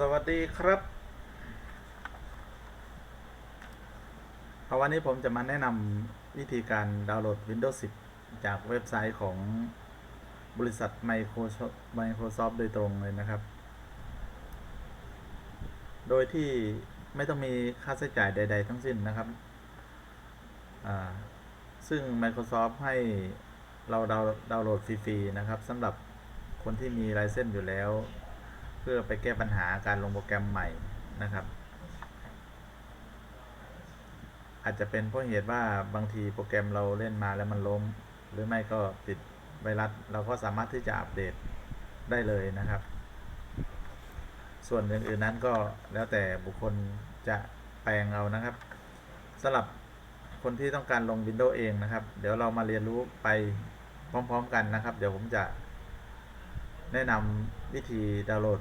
สวัสดีครับเอาวันนี้ผมจะมาแนะนำวิธีการดาวน์โหลด Windows 10 จากเว็บไซต์ของบริษัท Microsoft โดยตรงเลยนะครับ โดยที่ไม่ต้องมีค่าใช้จ่ายใด ๆ ทั้งสิ้นนะครับ ซึ่ง Microsoft ให้เราดาวน์โหลดฟรีๆนะครับสำหรับคนที่มีไลเซนส์อยู่แล้ว พื่อไปแก้ปัญหาการลงโปรแกรมใหม่นะครับ อาจจะเป็นเพราะเหตุว่าบางทีโปรแกรมเราเล่นมาแล้วมันล้ม หรือไม่ก็ติดไวรัสเราก็สามารถที่จะอัปเดตได้เลยนะครับ ส่วนอื่นๆนั้นก็แล้วแต่บุคคลจะแปลงเอานะครับสำหรับคนที่ต้องการลง Windows เองนะครับ เดี๋ยวเรามาเรียนรู้ไปพร้อมๆกันนะครับ เดี๋ยวผมจะแนะนำวิธีดาวน์โหลด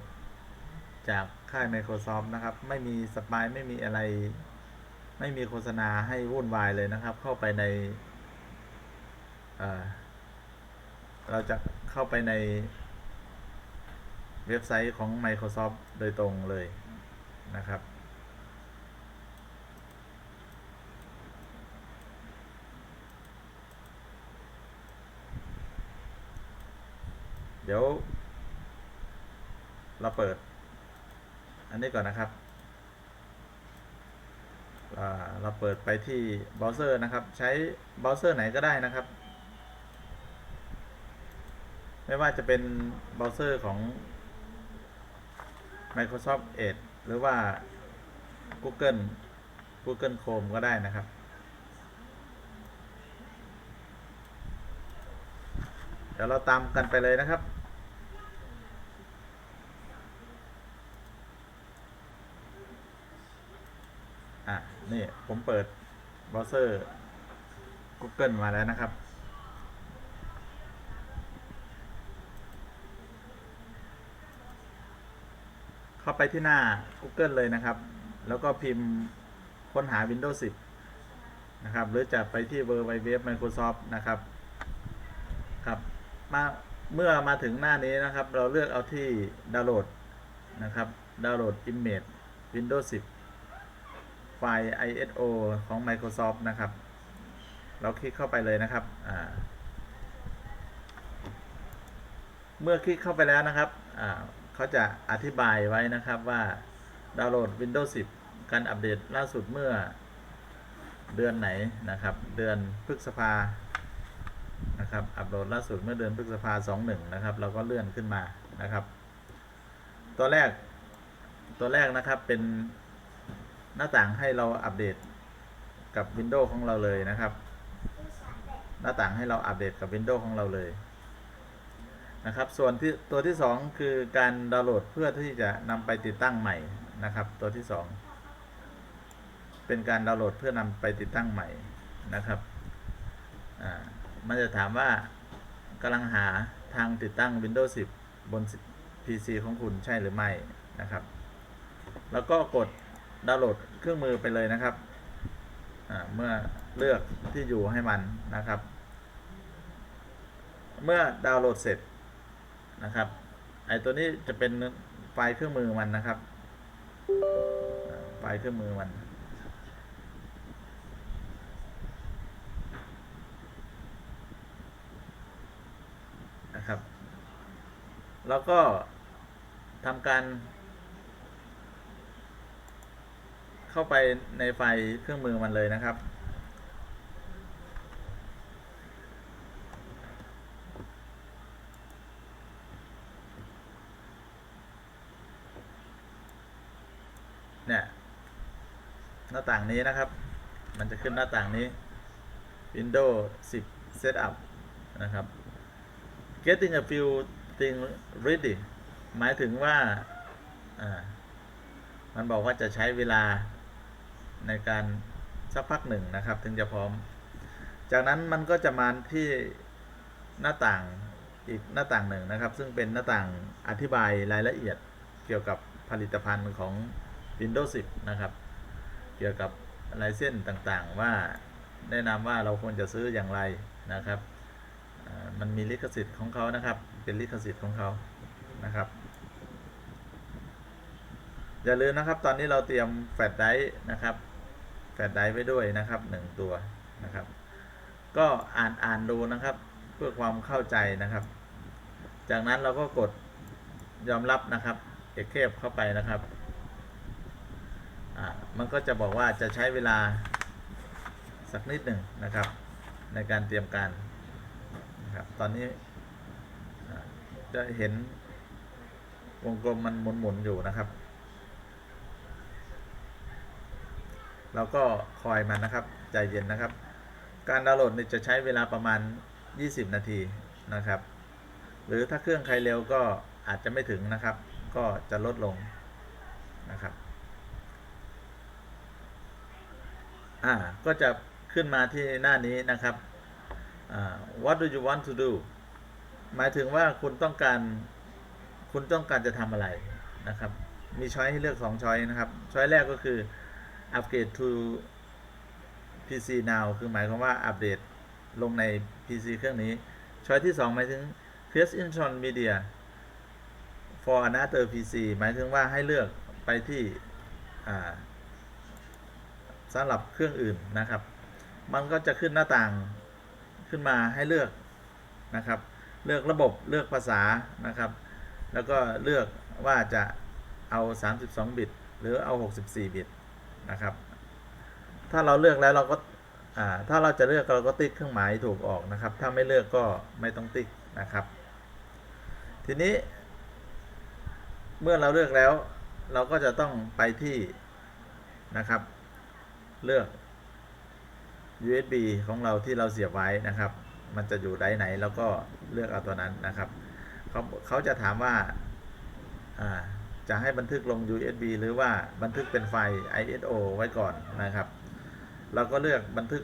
จากค่าย Microsoft นะครับ ไม่มีสปายไม่มีอะไร ไม่มีโฆษณาให้วุ่นวายเลยนะครับ เข้าไปในเเราจะเข้าไปในเว็บไซต์ของ Microsoft โดยตรงเลยนะครับ เดี๋ยว เราเปิด อันนี้ก่อนนะครับ เราเปิดไปที่เบราว์เซอร์นะครับ ใช้เบราว์เซอร์ไหนก็ได้นะครับ ไม่ว่าจะเป็นเบราว์เซอร์ของ Microsoft Edge หรือว่า Google Google Chrome ก็ได้นะครับ เดี๋ยวเราตามกันไปเลยนะครับ อะ นี่ผมเปิดเบราว์เซอร์ Google มาแล้วนะครับ เข้าไปที่หน้า Google เลยนะครับ แล้วก็พิมพ์ค้นหา Windows 10 นะครับ หรือจะไปที่ www Microsoft นะครับ ครับ มาเมื่อมาถึงหน้านี้นะครับ เราเลือกเอาที่ดาวน์โหลดนะครับ ดาวน์โหลด Image Windows 10 ฟล์ ISO ของ Microsoft นะครับ เราคลิกเข้าไปเลยนะครับ เมื่อคลิกเข้าไปแล้วนะครับ เขาจะอธิบายไว้นะครับว่าดาวน์โหลด Windows 10 การอัปเดตล่าสุดเมื่อเดือนไหนนะครับ เดือนพฤษภานะครับ อัปโหลดล่าสุดเมื่อเดือนพฤษภา21 นะครับ เราก็เลื่อนขึ้นมานะครับ ตัวแรกตัวแรกนะครับเป็น หน้าต่างให้เราอัปเดตกับ Windows ของเราเลยนะครับ หน้าต่างให้เราอัปเดตกับ Windows ของเราเลยนะครับ ส่วนที่ตัวที่ 2 คือการดาวน์โหลดเพื่อที่จะนำไปติดตั้งใหม่นะครับ ตัวที่ 2 เป็นการดาวน์โหลดเพื่อนำไปติดตั้งใหม่นะครับอ่ามันจะถามว่ากำลังหาทางติดตั้ง Windows 10 บน PC ของคุณใช่หรือไม่นะครับ แล้วก็กด ดาวน์โหลดเครื่องมือไปเลยนะครับเมื่อเลือกที่อยู่ให้มันนะครับ เมื่อดาวน์โหลดเสร็จนะครับไอตัวนี้จะเป็นไฟล์เครื่องมือมันนะครับ ไฟล์เครื่องมือมันนะครับ แล้วก็ทำการ เข้าไปในไฟล์เครื่องมือมันเลยนะครับ เนี่ย หน้าต่างนี้นะครับ มันจะขึ้นหน้าต่างนี้ Windows 10 Setup นะครับ getting a few thing ready หมายถึงว่า อ่ามันบอกว่าจะใช้เวลา ในการสักพักหนึ่งนะครับ ถึงจะพร้อม จากนั้นมันก็จะมาที่หน้าต่างอีกหน้าต่างหนึ่งนะครับ ซึ่งเป็นหน้าต่างอธิบายรายละเอียดเกี่ยวกับผลิตภัณฑ์ของ Windows 10 นะครับ เกี่ยวกับลายเส้นต่างๆ ว่าแนะนำว่าเราควรจะซื้ออย่างไรนะครับ มันมีลิขสิทธิ์ของเขานะครับ เป็นลิขสิทธิ์ของเขานะครับ อย่าลืมนะครับ ตอนนี้เราเตรียมแฟลชไดรฟ์นะครับ แฟลชไดรฟ์ไว้ด้วยนะครับหนึ่งตัวนะครับ ก็อ่านอ่านดูนะครับ เพื่อความเข้าใจนะครับ จากนั้นเราก็กดยอมรับนะครับเอกเคปเข้าไปนะครับอ่ามันก็จะบอกว่าจะใช้เวลาสักนิดหนึ่งนะครับ ในการเตรียมการนะครับ ตอนนี้จะเห็นวงกลมมันหมุนๆอยู่นะครับ เราก็คอยมันนะครับ ใจเย็นนะครับ การดาวน์โหลดนี่จะใช้เวลาประมาณ 20 นาทีนะครับ หรือถ้าเครื่องใครเร็วก็อาจจะไม่ถึงนะครับ ก็จะลดลงนะครับอ่าก็จะขึ้นมาที่หน้านี้นะครับอ่า what do you want to do หมายถึงว่าคุณต้องการ คุณต้องการจะทำอะไรนะครับ มีช้อยให้เลือก2ช้อยนะครับ ช้อยแรกก็คือ upgrade to PC now คือหมายความว่าอัปเดตลงใน PC เครื่องนี้ ช้อยที่ 2 หมายถึง Create Intron Media for another PC หมายถึงว่าให้เลือกไปที่สำหรับเครื่องอื่นนะครับ มันก็จะขึ้นหน้าต่างขึ้นมาให้เลือกนะครับ เลือกระบบเลือกภาษานะครับ แล้วก็เลือกว่าจะเอา 32 บิต หรือเอา 64 บิต นะครับ ถ้าเราเลือกแล้วเราก็ถ้าเราจะเลือกเราก็ติ๊กเครื่องหมายถูกออกนะครับ ถ้าไม่เลือกก็ไม่ต้องติ๊กนะครับ ทีนี้ เมื่อเราเลือกแล้ว เราก็จะต้องไปที่นะครับ เลือก USB ของเราที่เราเสียบไว้นะครับ มันจะอยู่ไดไหนเราก็เลือกเอาตัวนั้นนะครับ เขาเขาจะถามว่าอ่า จะให้บันทึกลง USB หรือว่าบันทึกเป็นไฟล์ ISO ไว้ก่อนนะครับ เราก็เลือกบันทึก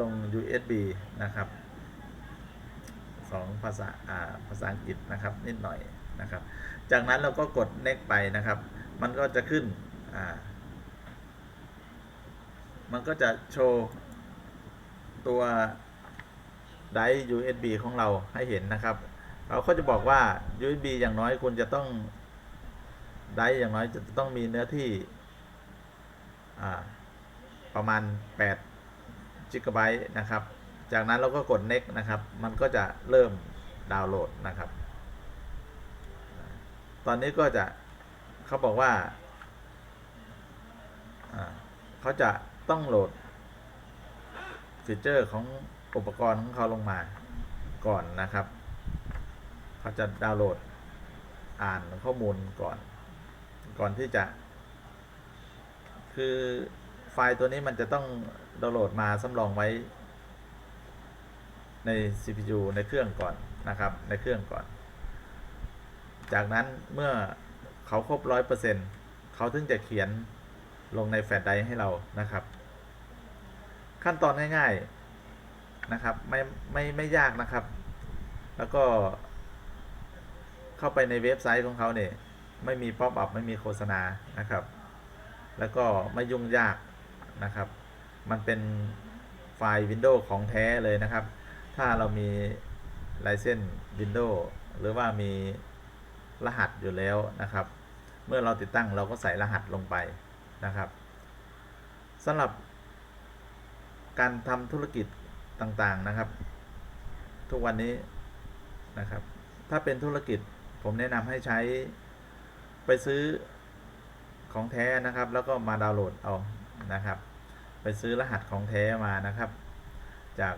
ลง USB นะครับสองภาษาอ่าภาษาอังกฤษนะครับนิดหน่อยนะครับ จากนั้นเราก็กด next ไปนะครับ มันก็จะขึ้นอ่ามันก็จะโชว์ตัวไดร์ USB ของเราให้เห็นนะครับ เราก็จะบอกว่า USB อย่างน้อยคุณจะต้อง ไดร์อย่างน้อยจะต้องมีเนื้อที่ประมาณ8 g b นะครับ จากนั้นเราก็กด next นะครับ มันก็จะเริ่มดาวน์โหลดนะครับ ตอนนี้ก็จะเขาบอกว่าเขาจะต้องโหลดฟีเจอร์ของอุปกรณ์ของเขาลงมาก่อนนะครับ เขาจะดาวน์โหลดอ่านข้อมูลก่อน ก่อนที่จะ คือไฟล์ตัวนี้มันจะต้องดาวน์โหลดมาสำรองไว้ใน CPU ในเครื่องก่อนนะครับ ในเครื่องก่อน จากนั้นเมื่อเขาครบร้อยเปอร์เซ็นต์เขาถึงจะเขียนลงในแฟลชไดร์ให้เรานะครับ ขั้นตอนง่ายๆนะครับไม่ไม่ไม่ยากนะครับ แล้วก็เข้าไปในเว็บไซต์ของเขาเนี่ย ไม่มีป๊อปอัพไม่มีโฆษณานะครับ แล้วก็ไม่ยุ่งยากนะครับ มันเป็นไฟล์ Windows ของแท้เลยนะครับ ถ้าเรามีไลเซน Windows หรือว่ามีรหัสอยู่แล้วนะครับ เมื่อเราติดตั้งเราก็ใส่รหัสลงไปนะครับสำหรับการทำธุรกิจต่างๆนะครับ ทุกวันนี้นะครับ ถ้าเป็นธุรกิจผมแนะนำให้ใช้ ไปซื้อของแท้นะครับ แล้วก็มาดาวน์โหลดเอานะครับ ไปซื้อรหัสของแท้มานะครับ จาก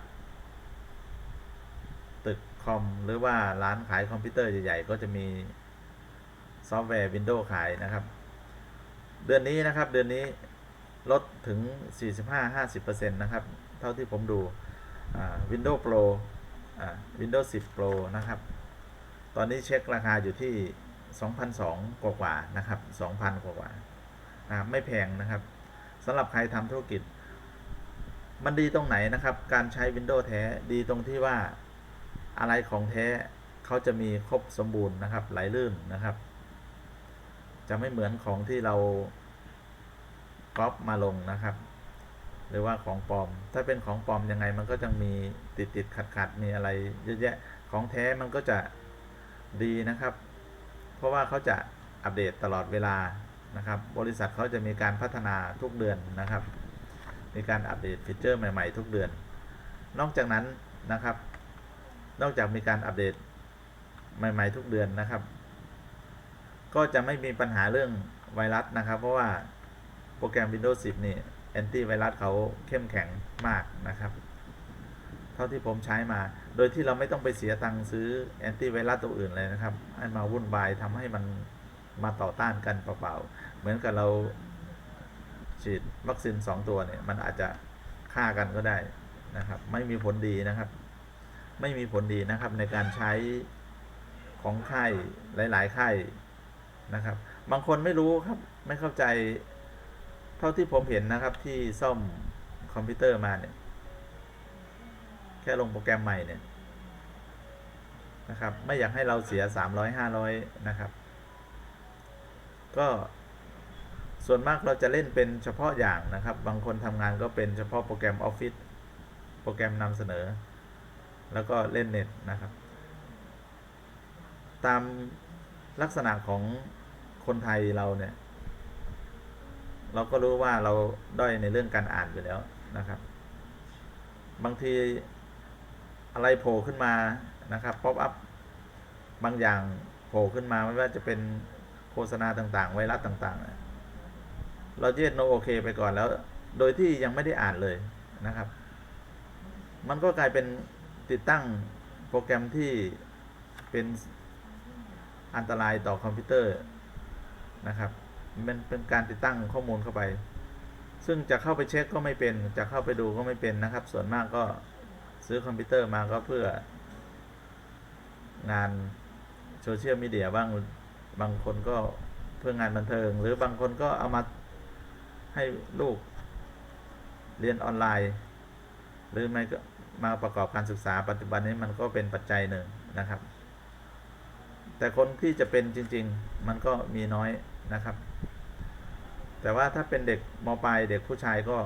ตึกคอมหรือว่าร้านขายคอมพิวเตอร์ใหญ่ๆก็จะมีซอฟต์แวร์ Windows ขายนะครับ เดือนนี้นะครับ เดือนนี้ลดถึง 45-50%นะครับ เท่าที่ผมดู Windows Pro Windows 10 Pro นะครับ ตอนนี้เช็คราคาอยู่ที่ 2,200กว่ากว่านะครับ 2,000 กว่ากว่านะครับไม่แพงนะครับสำหรับใครทำธุรกิจ มันดีตรงไหนนะครับ การใช้ Windows แท้ดีตรงที่ว่าอะไรของแท้เขาจะมีครบสมบูรณ์นะครับ ไหลลื่นนะครับ จะไม่เหมือนของที่เราก๊อปมาลงนะครับ หรือว่าของปลอม ถ้าเป็นของปลอมยังไงมันก็จะมีติดติดขัดขัดมีอะไรเยอะแยะของแท้มันก็จะดีนะครับ เพราะว่าเขาจะอัปเดตตลอดเวลานะครับ บริษัทเขาจะมีการพัฒนาทุกเดือนนะครับ มีการอัปเดตฟีเจอร์ใหม่ ๆ ทุกเดือน นอกจากนั้นนะครับ นอกจากมีการอัปเดตใหม่ ๆ ทุกเดือนนะครับ ก็จะไม่มีปัญหาเรื่องไวรัสนะครับ เพราะว่าโปรแกรม Windows 10 นี่แอนตี้ไวรัสเขาเข้มแข็งมากนะครับ เท่าที่ผมใช้มา โดยที่เราไม่ต้องไปเสียตังค์ซื้อแอนตี้ไวรัสตัวอื่นเลยนะครับ ให้มาวุ่นวายทำให้มันมาต่อต้านกันเปล่าๆ เหมือนกับเราฉีดวัคซีน 2 ตัวเนี่ย มันอาจจะฆ่ากันก็ได้นะครับ ไม่มีผลดีนะครับ ไม่มีผลดีนะครับในการใช้ของค่ายหลาย ๆ ค่ายนะครับ บางคนไม่รู้ครับไม่เข้าใจ เท่าที่ผมเห็นนะครับที่ซ่อมคอมพิวเตอร์มาเนี่ย ค่ลงโปรแกรมใหม่เนี่ยนะครับ ไม่อยากให้เราเสีย 300 500 นะครับ ก็ส่วนมากเราจะเล่นเป็นเฉพาะอย่างนะครับ บางคนทำงานก็เป็นเฉพาะโปรแกรม Office โปรแกรมนำเสนอ แล้วก็เล่นเน็ตนะครับ ตามลักษณะของคนไทยเราเนี่ย เราก็รู้ว่าเราด้อยในเรื่องการอ่านอยู่แล้วนะครับ บางที อะไรโผล่ขึ้นมานะครับป๊อปอัพบางอย่างโผล่ขึ้นมาไม่ว่าจะเป็นโฆษณาต่างๆ ไวรัสต่างๆ เราเย็ดโนโอเคไปก่อนแล้ว โดยที่ยังไม่ได้อ่านเลยนะครับ มันก็กลายเป็นติดตั้งโปรแกรมที่เป็นอันตรายต่อคอมพิวเตอร์นะครับ มันเป็นการติดตั้งข้อมูลเข้าไป ซึ่งจะเข้าไปเช็คก็ไม่เป็น จะเข้าไปดูก็ไม่เป็นนะครับ ส่วนมากก็ ซื้อคอมพิวเตอร์มาก็เพื่อ งานโซเชียลมีเดียบ้างบางคนก็เพื่องานบันเทิง หรือบางคนก็เอามาให้ลูกเรียนออนไลน์ หรือไม่ก็มาประกอบการศึกษาปัจจุบันนี้มันก็เป็นปัจจัยหนึ่งนะครับ แต่คนที่จะเป็นจริง ๆ มันก็มีน้อยนะครับ แต่ว่าถ้าเป็นเด็กมปลายเด็กผู้ชายก็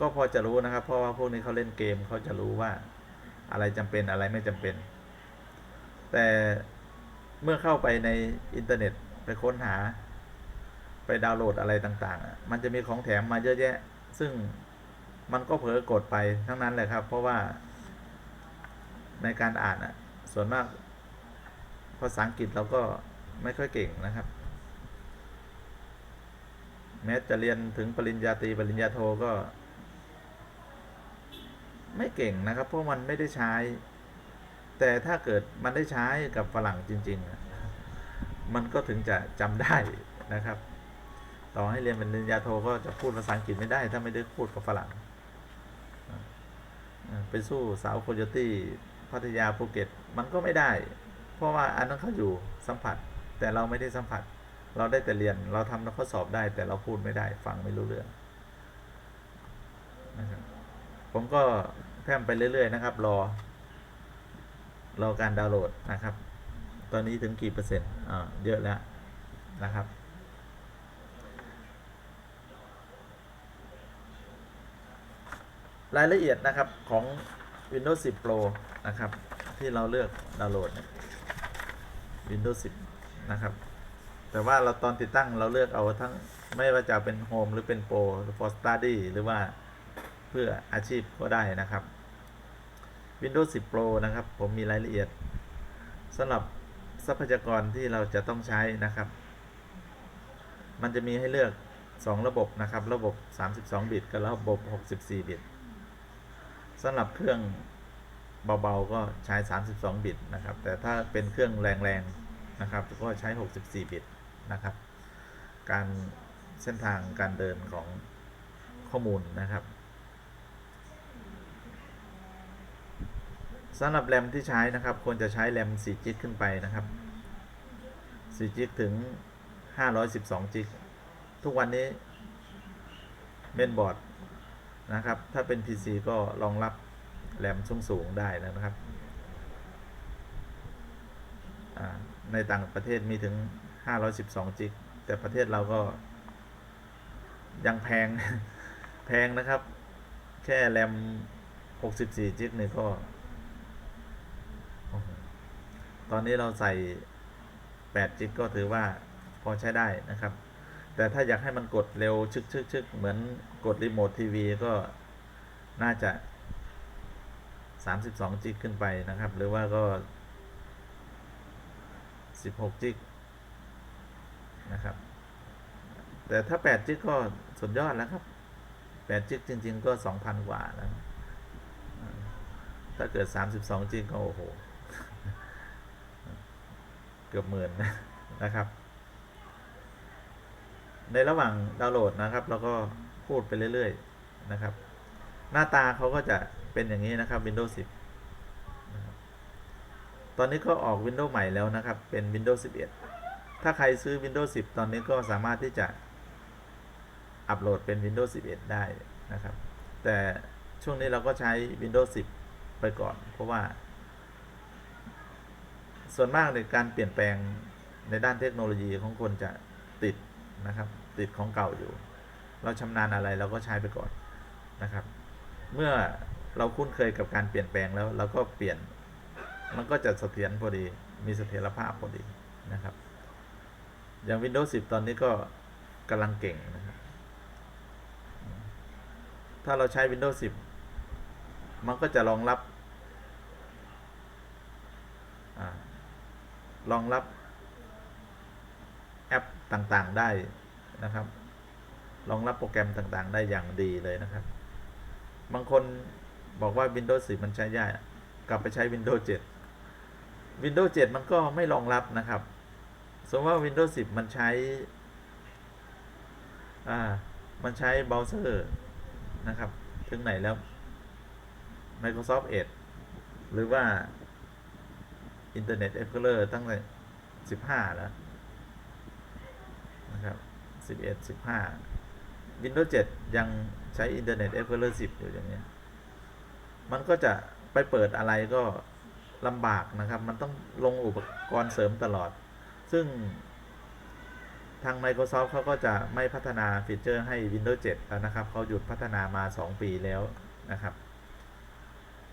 ก็พอจะรู้นะครับ เพราะว่าพวกนี้เขาเล่นเกมเขาจะรู้ว่าอะไรจำเป็นอะไรไม่จำเป็น แต่เมื่อเข้าไปในอินเทอร์เน็ตไปค้นหา ไปดาวน์โหลดอะไรต่างๆ มันจะมีของแถมมาเยอะแยะ ซึ่งมันก็เผลอกดไปทั้งนั้นเลยครับ เพราะว่าในการอ่านอะ ส่วนมากภาษาอังกฤษเราก็ไม่ค่อยเก่งนะครับ แม้จะเรียนถึงปริญญาตรีปริญญาโทก็ ไม่เก่งนะครับ เพราะมันไม่ได้ใช้ แต่ถ้าเกิดมันได้ใช้กับฝรั่งจริง ๆ มันก็ถึงจะจำได้นะครับ ต่อให้เรียนเป็นปริญญาโทก็จะพูดภาษาอังกฤษไม่ได้ ถ้าไม่ได้พูดกับฝรั่งไปสู้สาวโคโยตี้พัทยาภูเก็ตมันก็ไม่ได้ เพราะว่าอันนั้นเขาอยู่สัมผัส แต่เราไม่ได้สัมผัส เราได้แต่เรียนเราทำข้อสอบได้ แต่เราพูดไม่ได้ ฟังไม่รู้เรื่องนะครับ ผมก็แพร่มไปเรื่อย ๆ นะครับ รอ รอการดาวน์โหลดนะครับ ตอนนี้ถึงกี่เปอร์เซ็นต์อ่าเยอะแล้วนะครับ รายละเอียดนะครับของ Windows 10 Pro นะครับ ที่เราเลือกดาวน์โหลด Windows 10 นะครับ แต่ว่าเราตอนติดตั้งเราเลือกเอาทั้งไม่ว่าจะเป็น Home หรือเป็น Pro หรือ For Study หรือว่า เพื่ออาชีพก็ได้นะครับ Windows 10 Pro นะครับ ผมมีรายละเอียดสำหรับทรัพยากรที่เราจะต้องใช้นะครับ มันจะมีให้เลือก 2 ระบบนะครับ ระบบ 32 บิต กับระบบ 64 บิตสำหรับเครื่องเบาๆ ก็ใช้ 32 บิตนะครับ แต่ถ้าเป็นเครื่องแรงๆ นะครับ ก็ใช้ 64 บิตนะครับ การเส้นทางการเดินของข้อมูลนะครับ สำหรับแรมที่ใช้นะครับ ควรจะใช้แรม4จิกขึ้นไปนะครับ4จิกถึง 512จิกทุกวันนี้เมนบอร์ดนะครับ ถ้าเป็น PC ก็รองรับแรมสูงสูงได้นะครับ ในต่างประเทศมีถึง 512จิกแต่ประเทศเราก็ ยังแพง แพงนะครับ แค่แรม 64จิกนี่ก็โอ้โห ตอนนี้เราใส่ 8 จิกก็ถือว่าพอใช้ได้นะครับ แต่ถ้าอยากให้มันกดเร็วชึกชึกชึกเหมือนกดรีโมททีวีก็น่าจะ 32 จิกขึ้นไปนะครับ หรือว่าก็ 16 จิกนะครับ แต่ถ้า 8 จิกก็สุดยอดแล้วครับ 8 จิกจริง ๆ ก็ 2,000 กว่าแล้วถ้าเกิด 32 จิกก็โอ้โห เกือบหมื่นนะครับ ในระหว่างดาวน์โหลดนะครับเราก็พูดไปเรื่อยๆนะครับ หน้าตาเขาก็จะเป็นอย่างนี้นะครับ Windows 10นะครับตอนนี้ก็ออก Windows ใหม่แล้วนะครับ เป็น Windows 11 ถ้าใครซื้อ Windows 10 ตอนนี้ก็สามารถที่จะอัปโหลดเป็น Windows 11 ได้นะครับ แต่ช่วงนี้เราก็ใช้ Windows 10 ไปก่อน เพราะว่า ส่วนมากในการเปลี่ยนแปลงในด้านเทคโนโลยีของคนจะติดนะครับ ติดของเก่าอยู่ เราชำนาญอะไรเราก็ใช้ไปก่อนนะครับ เมื่อเราคุ้นเคยกับการเปลี่ยนแปลงแล้วเราก็เปลี่ยนมันก็จะเสถียรพอดี มีเสถียรภาพพอดีนะครับ อย่าง Windows 10 ตอนนี้ก็กำลังเก่งนะครับ ถ้าเราใช้ Windows 10 มันก็จะรองรับอา รองรับแอปต่างๆได้นะครับ รองรับโปรแกรมต่างๆ ได้อย่างดีเลยนะครับ บางคนบอกว่า Windows 10 มันใช้ยากกลับไปใช้ Windows 7 Windows 7 มันก็ไม่รองรับนะครับ สมมติว่า Windows 10 มันใช้ อ่า มันใช้เบราว์เซอร์นะครับ ถึงไหนแล้ว Microsoft Edge หรือว่า Internet Explorer ตั้งแต่ 15 แล้วนะครับ 11 15 Windows 7 ยังใช้ Internet Explorer 10 อยู่อย่างเนี้ย มันก็จะไปเปิดอะไรก็ลำบากนะครับ มันต้องลงอุปกรณ์เสริมตลอด ซึ่งทาง Microsoft เขาก็จะไม่พัฒนาฟีเจอร์ให้ Windows 7 แล้วนะครับ เขาหยุดพัฒนามา 2 ปีแล้วนะครับ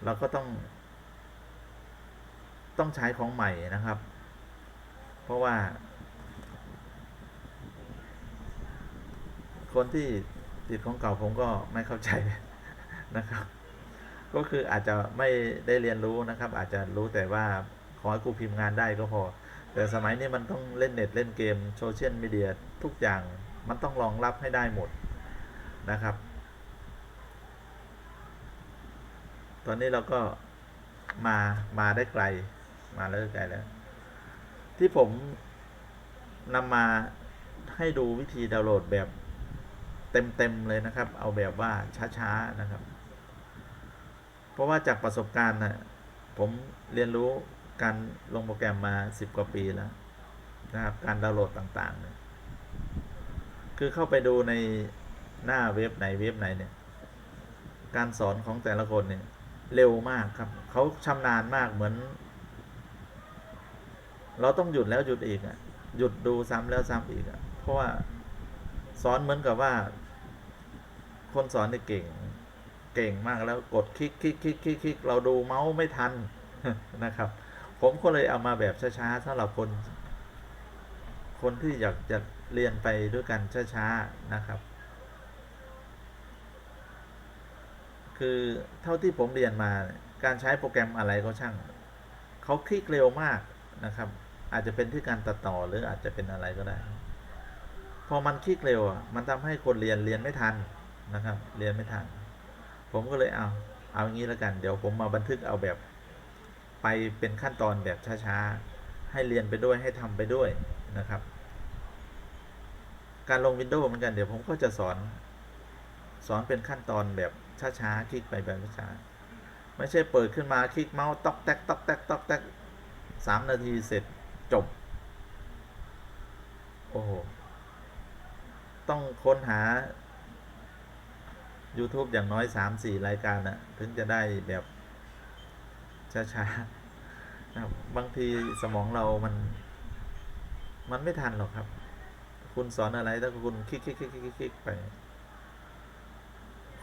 เราก็ต้อง ต้องใช้ของใหม่นะครับ เพราะว่า คนที่ติดของเก่าผมก็ไม่เข้าใจนะครับ ก็คืออาจจะไม่ได้เรียนรู้นะครับ อาจจะรู้แต่ว่าขอให้กูพิมพ์งานได้ก็พอ แต่สมัยนี้มันต้องเล่นเน็ตเล่นเกมโซเชียลมีเดียทุกอย่างมันต้องรองรับให้ได้หมดนะครับ ตอนนี้เราก็มา มาได้ไกล มาได้ไกลแล้ว ที่ผมนำมาให้ดูวิธีดาวน์โหลดแบบเต็ม ๆ เลยนะครับ เอาแบบว่าช้า ๆ นะครับ เพราะว่าจากประสบการณ์นะผมเรียนรู้การลงโปรแกรมมา 10 กว่าปีแล้วนะครับ การดาวน์โหลดต่างๆเนี่ยคือเข้าไปดูในหน้าเว็บไหนเว็บไหนเนี่ย การสอนของแต่ละคนเนี่ย เร็วมากครับ เขาชำนาญมากเหมือน เราต้องหยุดแล้วหยุดอีกอะ หยุดดูซ้ำแล้วซ้ำอีกอะ เพราะว่าสอนเหมือนกับว่า คนสอนเนี่ยเก่ง เก่งมากแล้วกดคลิกคลิกคลิกคลิกคลิกเราดูเมาส์ไม่ทันนะครับ ผมก็เลยเอามาแบบช้าๆสำหรับคน คนที่อยากจะเรียนไปด้วยกันช้าๆนะครับ คือเท่าที่ผมเรียนมาการใช้โปรแกรมอะไรก็ช่าง เขาคลิกเร็วมากนะครับ อาจจะเป็นที่การตัดต่อหรืออาจจะเป็นอะไรก็ได้ พอมันคลิกเร็วอะมันทำให้คนเรียนเรียนไม่ทันนะครับ เรียนไม่ทัน ผมก็เลยเอาเอาอย่างนี้แล้วกัน เดี๋ยวผมมาบันทึกเอาแบบไปเป็นขั้นตอนแบบช้าๆ ให้เรียนไปด้วยให้ทำไปด้วยนะครับ การลงวินโดว์เหมือนกันเดี๋ยวผมก็จะสอน สอนเป็นขั้นตอนแบบช้าๆ คลิกไปแบบช้าๆไม่ใช่เปิดขึ้นมาคลิกเมาส์ตอกแตกตอกแตกตอกแตกสามนาทีเสร็จ จบ โอ้โห ต้องค้นหา YouTube อย่างน้อย 3-4 รายการนะถึงจะได้แบบช้าๆนะครับบางทีสมองเรามัน มันไม่ทันหรอกครับ คุณสอนอะไรถ้าคุณคลิกคลิกคลิกคลิกคลิกไป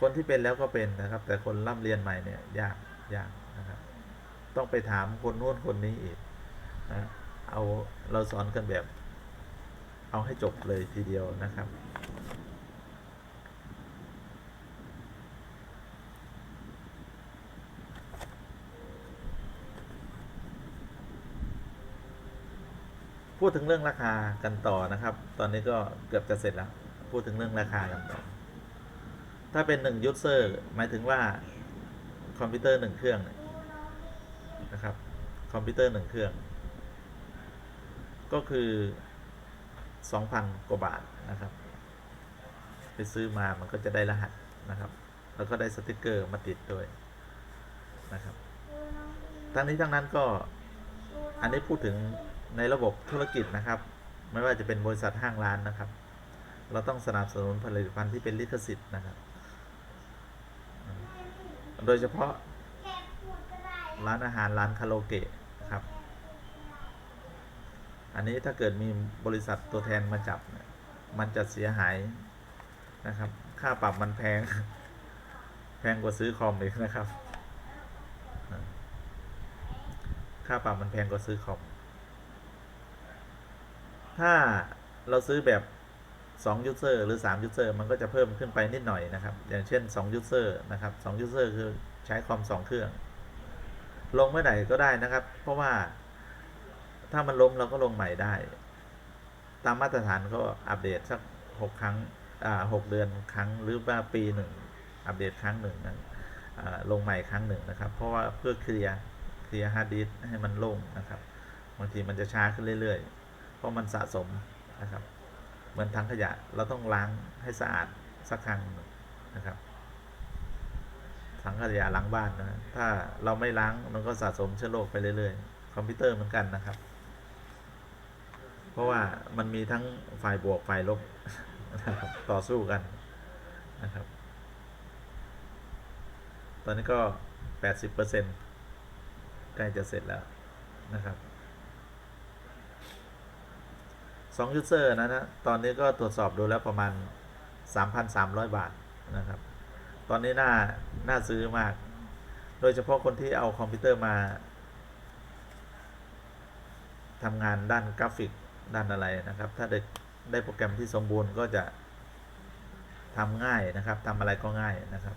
คนที่เป็นแล้วก็เป็นนะครับ แต่คนร่ำเรียนใหม่เนี่ย ยากยากนะครับ ต้องไปถามคนนู้นคนนี้อีกนะ เอาเราสอนกันแบบ เอาให้จบเลยทีเดียวนะครับ พูดถึงเรื่องราคากันต่อนะครับ ตอนนี้ก็เกือบจะเสร็จแล้ว พูดถึงเรื่องราคากันต่อ ถ้าเป็นหนึ่งยูเซอร์หมายถึงว่าคอมพิวเตอร์หนึ่งเครื่องนะครับ คอมพิวเตอร์หนึ่งเครื่อง ก็คือสองพันกว่าบาทนะครับ ไปซื้อมามันก็จะได้รหัสนะครับ แล้วก็ได้สติกเกอร์มาติดด้วยนะครับ ทั้งนี้ทั้งนั้นก็อันนี้พูดถึงในระบบธุรกิจนะครับ ไม่ว่าจะเป็นบริษัทห้างร้านนะครับ เราต้องสนับสนุนผลิตภัณฑ์ที่เป็นลิขสิทธิ์นะครับ โดยเฉพาะร้านอาหารร้านคาราโอเกะ อันนี้ถ้าเกิดมีบริษัทตัวแทนมาจับเนี่ยมันจะเสียหายนะครับ ค่าปรับมันแพง แพงกว่าซื้อคอมอีกนะครับ ค่าปรับมันแพงกว่าซื้อคอม ถ้าเราซื้อแบบ2 user หรือ3 user มันก็จะเพิ่มขึ้นไปนิดหน่อยนะครับ อย่างเช่น2 user นะครับ2 user คือใช้คอม2เครื่อง ลงเมื่อไหร่ก็ได้นะครับ เพราะว่า ถ้ามันล้มเราก็ลงใหม่ได้ ตามมาตรฐานก็อัปเดตสัก6ครั้งอ่า6เดือนครั้งหรือว่าปีหนึ่งอัปเดตครั้งหนึ่งนะลงใหม่ครั้งหนึ่งนะครับ เพราะว่าเพื่อเคลียร์เคลียร์ฮาร์ดดิสให้มันโล่งนะครับบางทีมันจะช้าขึ้นเรื่อยๆ เพราะมันสะสมนะครับ เหมือนถังขยะเราต้องล้างให้สะอาดสักครั้งหนึ่งนะครับถังขยะล้างบ้านนะถ้าเราไม่ล้างมันก็สะสมเชื้อโรคไปเรื่อยๆ คอมพิวเตอร์เหมือนกันนะครับ เพราะว่ามันมีทั้งฝ่ายบวกฝ่ายลบนะครับต่อสู้กันนะครับ ตอนนี้ก็ 80%ใกล้จะเสร็จแล้วนะครับสองยูเซอร์นะนะ ตอนนี้ก็ตรวจสอบดูแล้วประมาณ 3,300 บาทนะครับ ตอนนี้น่า น่าซื้อมาก โดยเฉพาะคนที่เอาคอมพิวเตอร์มาทำงานด้านกราฟิก ด้านอะไรนะครับ ถ้าได้ได้โปรแกรมที่สมบูรณ์ก็จะทำง่ายนะครับทำอะไรก็ง่ายนะครับ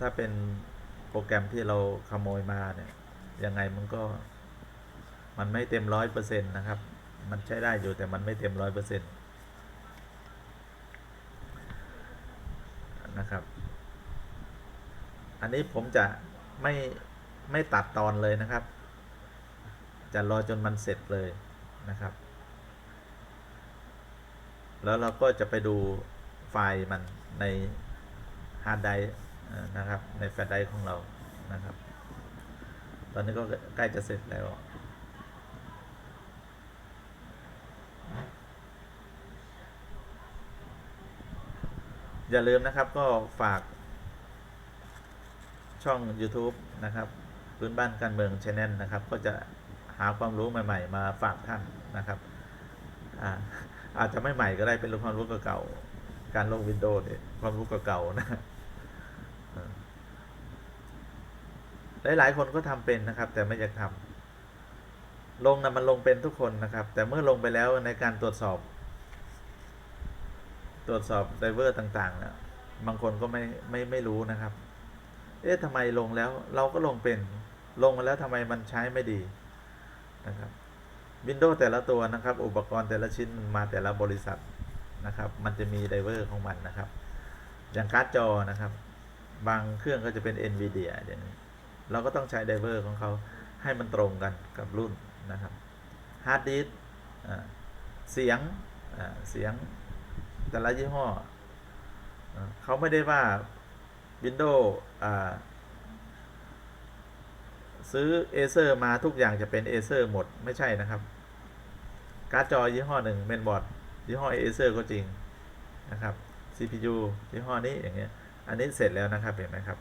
ถ้าเป็นโปรแกรมที่เราขโมยมาเนี่ยยังไงมันก็มันไม่เต็มร้อยเปอร์เซ็นต์นะครับ มันใช้ได้อยู่แต่มันไม่เต็มร้อยเปอร์เซ็นต์นะครับ อันนี้ผมจะไม่ไม่ตัดตอนเลยนะครับ จะรอจนมันเสร็จเลย นะครับ แล้วเราก็จะไปดูไฟล์มันในฮาร์ดไดร์นะครับ ในแฟลชไดร์ของเรานะครับ ตอนนี้ก็ใกล้จะเสร็จแล้วอย่าลืมนะครับก็ฝาก ช่อง YouTube นะครับ พื้นบ้านการเมืองชแนลนะครับ ก็จะาความรู้ใหม่ ๆ มาฝากท่านนะครับอาอาจจะไม่ใหม่ก็ได้เป็นความรู้เก่าๆการลงวินโดว์เนี่ยความรู้เก่าๆนะหลายๆคนก็ทำเป็นนะครับ แต่ไม่อยากทำลงนะมันลงเป็นทุกคนนะครับ แต่เมื่อลงไปแล้วในการตรวจสอบ ตรวจสอบไดเวอร์ต่างๆนะบางคนก็ไม่ไม่ไม่รู้นะครับ เอ๊ะทำไมลงแล้ว เราก็ลงเป็น ลงมาแล้วทำไมมันใช้ไม่ดี นะครับวินโดว์แต่ละตัวนะครับ อุปกรณ์แต่ละชิ้นมันมาแต่ละบริษัทนะครับ มันจะมีไดเวอร์ของมันนะครับ อย่างการ์ดจอนะครับ บางเครื่องก็จะเป็น NVIDIA อย่างนี้เราก็ต้องใช้ไดเวอร์ของเขาให้มันตรงกันกับรุ่นนะครับฮาร์ดดิสเสียงเสียงแต่ละยี่ห้อเขาไม่ได้ว่า Windows ซื้อ Acer มาทุกอย่างจะเป็น Acer หมดไม่ใช่นะครับ การ์ดจอยี่ห้อหนึ่งเมนบอร์ดยี่ห้อ Acer ก็จริงนะครับ CPU ยี่ห้อนี้อย่างเงี้ยอันนี้เสร็จแล้วนะครับเห็นไหมครับ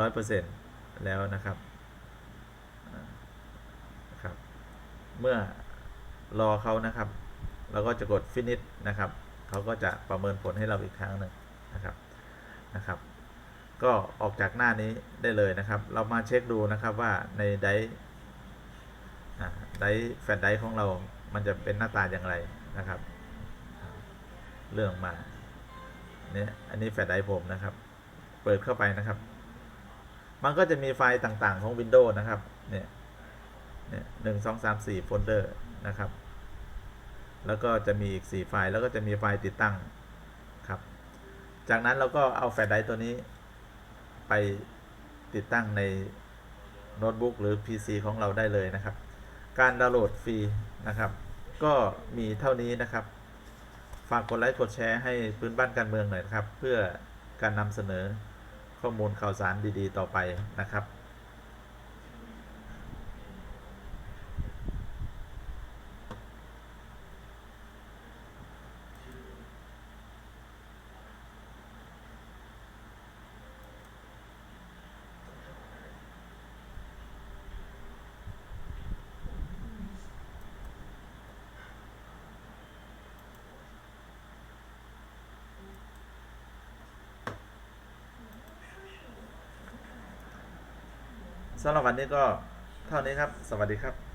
ร้อยเปอร์เซ็นต์แล้วนะครับครับ เมื่อรอเขานะครับเราก็จะกด finish นะครับเขาก็จะประเมินผลให้เราอีกครั้งหนึ่งนะครับนะครับ ก็ออกจากหน้านี้ได้เลยนะครับ เรามาเช็คดูนะครับว่าในไดไดแฟลชไดของเรา มันจะเป็นหน้าตาอย่างไรนะครับ เรื่องมาเนี่ยอันนี้แฟลชไดรฟ์ผมนะครับ เปิดเข้าไปนะครับ มันก็จะมีไฟล์ต่างๆของ Windows นะครับ เนี่ย เนี่ยหนึ่งสองสามสี่โฟลเดอร์นะครับ แล้วก็จะมีอีก4ไฟล์ แล้วก็จะมีไฟล์ติดตั้งครับ จากนั้นเราก็เอาแฟลชไดรฟ์ตัวนี้ ไปติดตั้งในโน้ตบุ๊กหรือ PC ของเราได้เลยนะครับ การดาวน์โหลดฟรีนะครับ ก็มีเท่านี้นะครับ ฝากกดไลค์กดแชร์ให้พื้นบ้านการเมืองหน่อยนะครับ เพื่อการนำเสนอข้อมูลข่าวสารดีๆ ต่อไปนะครับ สำหรับวันนี้ก็เท่านี้ครับ สวัสดีครับ